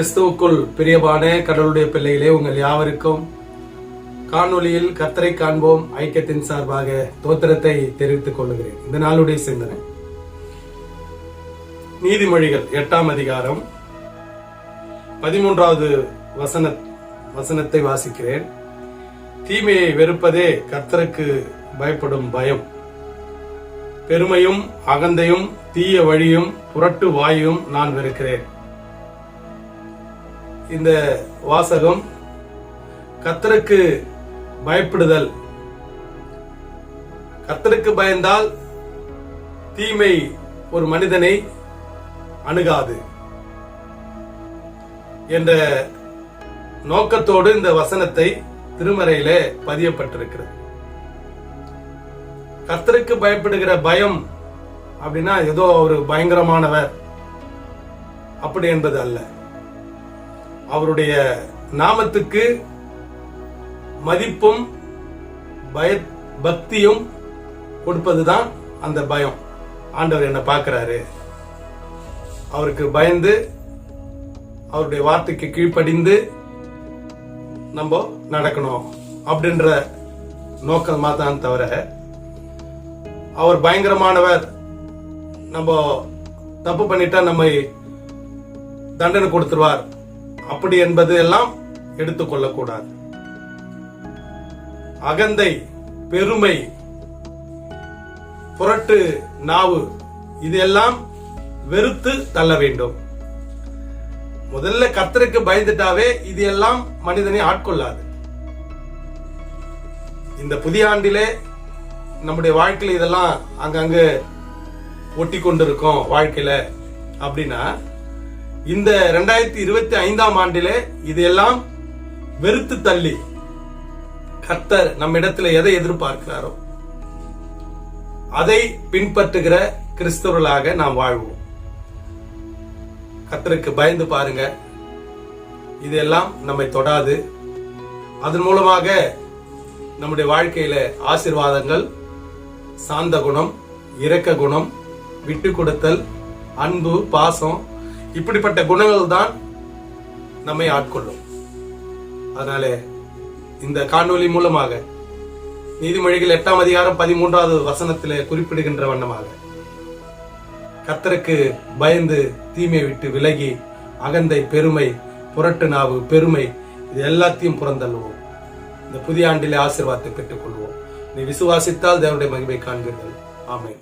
கிறிஸ்துவுக்குள் பிரியமான கடவுளுடைய பிள்ளைகளே உங்கள் யாவருக்கும் காணொளியில் கத்தரை காண்போம் ஐக்கியத்தின் சார்பாக தோத்திரத்தை தெரிவித்துக் கொள்கிறேன் இந்த நாளுடைய சிந்தனை. நீதிமொழிகள் எட்டாம் அதிகாரம் பதிமூன்றாவது வசன வசனத்தை வாசிக்கிறேன். தீமையை வெறுப்பதே கர்த்தருக்கு பயப்படும் பயம். பெருமையும் அகந்தையும் தீய வழியும் புரட்டு வாயும் நான் வெறுக்கிறேன். இந்த வாசகம் கத்தருக்கு பயப்படுதல். கத்தருக்கு பயந்தால் தீமை ஒரு மனிதனை அணுகாது என்ற நோக்கத்தோடு இந்த வசனத்தை திருமறையிலே பதியப்பட்டிருக்கிறது. கத்தருக்கு பயப்படுகிற பயம் அப்படின்னா ஏதோ ஒரு பயங்கரமானவர். அப்படி என்பது அல்ல. அவருடைய நாமத்துக்கு மதிப்பும் பய பக்தியும் கொடுப்பதுதான் அந்த பயம். ஆண்டவர் என்ன பார்க்கிறாரு. அவருக்கு பயந்து அவருடைய வார்த்தைக்கு கீழ்ப்படிந்து நம்ம நடக்கணும் அப்படின்ற நோக்கமாக தான் தவிர அவர் பயங்கரமானவர். நம்ம தப்பு பண்ணிட்டா நம்மை தண்டனை கொடுத்துருவார். அப்படி என்பது எல்லாம் எடுத்துக்கொள்ளக்கூடாது. அகந்தை பெருமை புரட்டு நாவு இதெல்லாம் வெறுத்து தள்ள வேண்டும். முதல்ல கத்தருக்கு பயந்துட்டாவே இது எல்லாம் மனிதனை ஆட்கொள்ளாது. இந்த புதிய ஆண்டிலே நம்முடைய வாழ்க்கையில் இதெல்லாம் அங்கங்கு ஒட்டி கொண்டிருக்கோம் வாழ்க்கையில. அப்படின்னா இந்த ரெண்டாயிரத்தி இருபத்தி ஐந்தாம் ஆண்டிலே இதையெல்லாம் வெறுத்து தள்ளி கர்த்தர் நம்ம இடத்துல எதை எதிர்பார்க்கிறாரோ அதை பின்பற்றுகிற கிறிஸ்தவர்களாக நாம் வாழ்வோம். கத்தருக்கு பயந்து பாருங்க. இதெல்லாம் நம்மை தொடாது. அதன் மூலமாக நம்முடைய வாழ்க்கையில ஆசிர்வாதங்கள் சாந்த குணம் இரக்க குணம் விட்டு கொடுத்தல் அன்பு பாசம் இப்படிப்பட்ட குணங்கள் தான் நம்மை ஆட்கொள்ளும். அதனால இந்த காணொளி மூலமாக நீதிமொழிகள் எட்டாம் அதிகாரம் பதிமூன்றாவது வசனத்திலே குறிப்பிடுகின்ற வண்ணமாக கர்த்தருக்கு பயந்து தீமை விட்டு விலகி அகந்தை பெருமை புரட்டு நாவு பெருமை இது எல்லாத்தையும் புறந்தள்ளுவோம். இந்த புதிய ஆண்டிலே ஆசிர்வாதத்தை பெற்றுக் கொள்வோம் நீ விசுவாசித்தால் தேவனுடைய மகிமை காண்பீர்கள். ஆமை